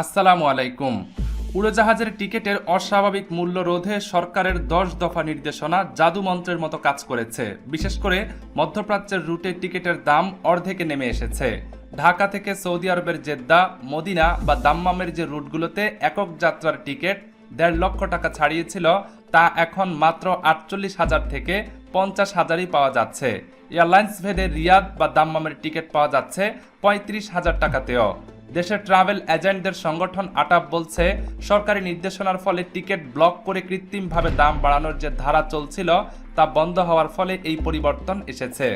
আসসালামু আলাইকুম। উড়োজাহাজের টিকিটের অস্বাভাবিক মূল্য রোধে সরকারের দশ দফা নির্দেশনা জাদুমন্ত্রের মতো কাজ করেছে। বিশেষ করে মধ্যপ্রাচ্যের রুটে টিকিটের দাম অর্ধেকে নেমে এসেছে। ঢাকা থেকে সৌদি আরবের জেদ্দা, মদিনা বা দাম্মামের যে রুটগুলোতে একক যাত্রার টিকিট দেড় লক্ষ টাকা ছাড়িয়েছিল, তা এখন মাত্র আটচল্লিশ হাজার থেকে পঞ্চাশ হাজারই পাওয়া যাচ্ছে। এয়ারলাইন্স ভেদে রিয়াদ বা দাম্মামের টিকিট পাওয়া যাচ্ছে পঁয়ত্রিশ হাজার টাকাতেও। দেশের ট্রাভেল এজেন্টদের সংগঠন আটাপ বলছে, সরকারি নির্দেশনার ফলে টিকিট ব্লক করে কৃত্রিমভাবে দাম বাড়ানোর যে ধারা চলছিল, তা বন্ধ হওয়ার ফলে এই পরিবর্তন এসেছে।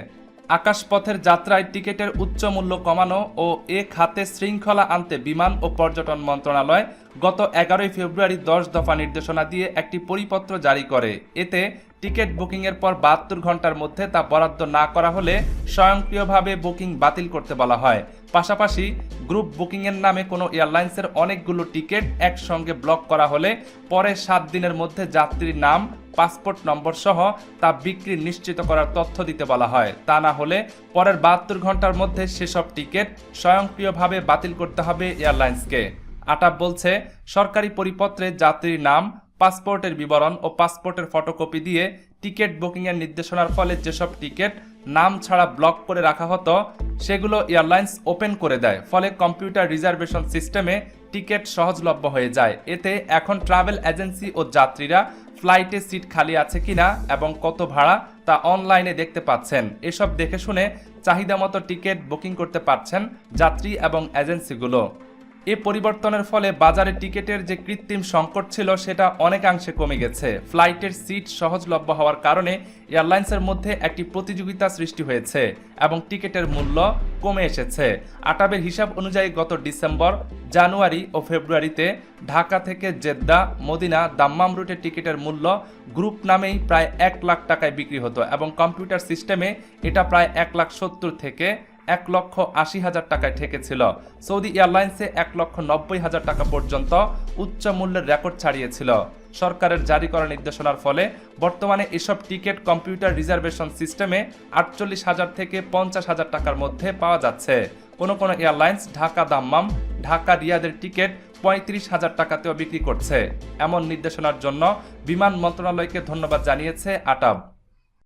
আকাশপথের যাত্রায় টিকিটের উচ্চ মূল্য কমানো ও এ খাতে শৃঙ্খলা আনতে বিমান ও পর্যটন মন্ত্রণালয় গত এগারোই ফেব্রুয়ারি দশ দফা নির্দেশনা দিয়ে একটি পরিপত্র জারি করে। এতে টিকিট বুকিংয়ের পর বাহাত্তর ঘণ্টার মধ্যে তা বরাদ্দ না করা হলে স্বয়ংক্রিয়ভাবে বুকিং বাতিল করতে বলা হয়। পাশাপাশি গ্রুপ বুকিংয়ের নামে কোনো এয়ারলাইন্সের অনেকগুলো টিকিট একসঙ্গে ব্লক করা হলে পরে সাত দিনের মধ্যে যাত্রীর নাম, পাসপোর্ট নম্বর সহ তা বিক্রি নিশ্চিত করার তথ্য দিতে বলা হয়। তা না হলে পরের বাহাত্তর ঘণ্টার মধ্যে সেসব টিকিট স্বয়ংক্রিয়ভাবে বাতিল করতে হবে এয়ারলাইন্সকে। আটাপ বলছে, সরকারি পরিপত্রে যাত্রীর নাম পাসপোর্টের বিবরণ ও পাসপোর্টের ফটোকপি দিয়ে টিকিট বুকিংয়ের নির্দেশনার ফলে যেসব টিকিট নাম ছাড়া ব্লক করে রাখা হতো, সেগুলো এয়ারলাইন্স ওপেন করে দেয়। ফলে কম্পিউটার রিজার্ভেশন সিস্টেমে টিকিট সহজলভ্য হয়ে যায়। এতে এখন ট্রাভেল এজেন্সি ও যাত্রীরা ফ্লাইটে সিট খালি আছে কিনা এবং কত ভাড়া তা অনলাইনে দেখতে পাচ্ছেন। এসব দেখে শুনে চাহিদা মতো টিকিট বুকিং করতে পারছেন যাত্রী এবং এজেন্সিগুলো। এ পরিবর্তনের ফলে বাজারে টিকিটের যে কৃত্রিম সংকট ছিল, সেটা অনেকাংশে কমে গেছে। ফ্লাইটের সিট সহজলভ্য হওয়ার কারণে এয়ারলাইন্সের মধ্যে একটি প্রতিযোগিতা সৃষ্টি হয়েছে এবং টিকিটের মূল্য কমে এসেছে। আটাবের হিসাব অনুযায়ী গত ডিসেম্বর, জানুয়ারি ও ফেব্রুয়ারিতে ঢাকা থেকে জেদ্দা, মদিনা, দাম্মাম রুটে টিকিটের মূল্য গ্রুপ নামেই প্রায় এক লাখ টাকায় বিক্রি হতো এবং কম্পিউটার সিস্টেমে এটা প্রায় এক লাখ সত্তর থেকে এক লক্ষ আশি হাজার টাকায় ঠেকেছিল। সৌদি এয়ারলাইন্সে এক লক্ষ নব্বই হাজার টাকা পর্যন্ত উচ্চ মূল্যের রেকর্ড ছাড়িয়েছিল। সরকারের জারি করা নির্দেশনার ফলে বর্তমানে এসব টিকিট কম্পিউটার রিজার্ভেশন সিস্টেমে আটচল্লিশ হাজার থেকে পঞ্চাশ হাজার টাকার মধ্যে পাওয়া যাচ্ছে। কোনো কোনো এয়ারলাইন্স ঢাকা দাম্মাম, ঢাকা রিয়াদের টিকিট পঁয়ত্রিশ হাজার টাকাতেও বিক্রি করছে। এমন নির্দেশনার জন্য বিমান মন্ত্রণালয়কে ধন্যবাদ জানিয়েছে আটাব